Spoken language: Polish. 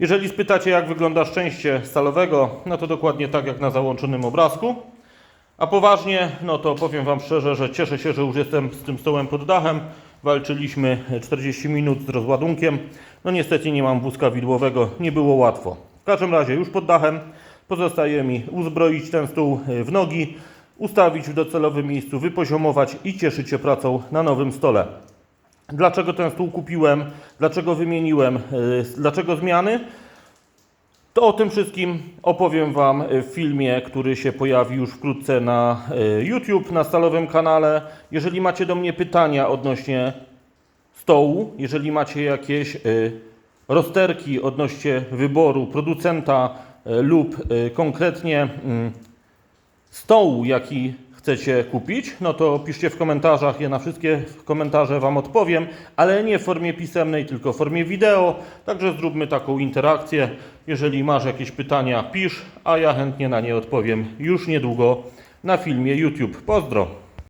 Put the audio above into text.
Jeżeli spytacie, jak wygląda szczęście stalowego, no to dokładnie tak jak na załączonym obrazku. A poważnie, no to powiem Wam szczerze, że cieszę się, że już jestem z tym stołem pod dachem. Walczyliśmy 40 minut z rozładunkiem. No niestety nie mam wózka widłowego, nie było łatwo. W każdym razie już pod dachem pozostaje mi uzbroić ten stół w nogi, ustawić w docelowym miejscu, wypoziomować i cieszyć się pracą na nowym stole. Dlaczego ten stół kupiłem? Dlaczego wymieniłem? Yy, Dlaczego zmiany? To o tym wszystkim opowiem Wam w filmie, który się pojawi już wkrótce na y, YouTube, na stalowym kanale. Jeżeli macie do mnie pytania odnośnie stołu, jeżeli macie jakieś y, rozterki odnośnie wyboru producenta lub konkretnie mm, stołu, jaki chcecie kupić, no to piszcie w komentarzach. Ja na wszystkie komentarze Wam odpowiem, ale nie w formie pisemnej, tylko w formie wideo. Także zróbmy taką interakcję. Jeżeli masz jakieś pytania, pisz, a ja chętnie na nie odpowiem już niedługo na filmie YouTube. Pozdro!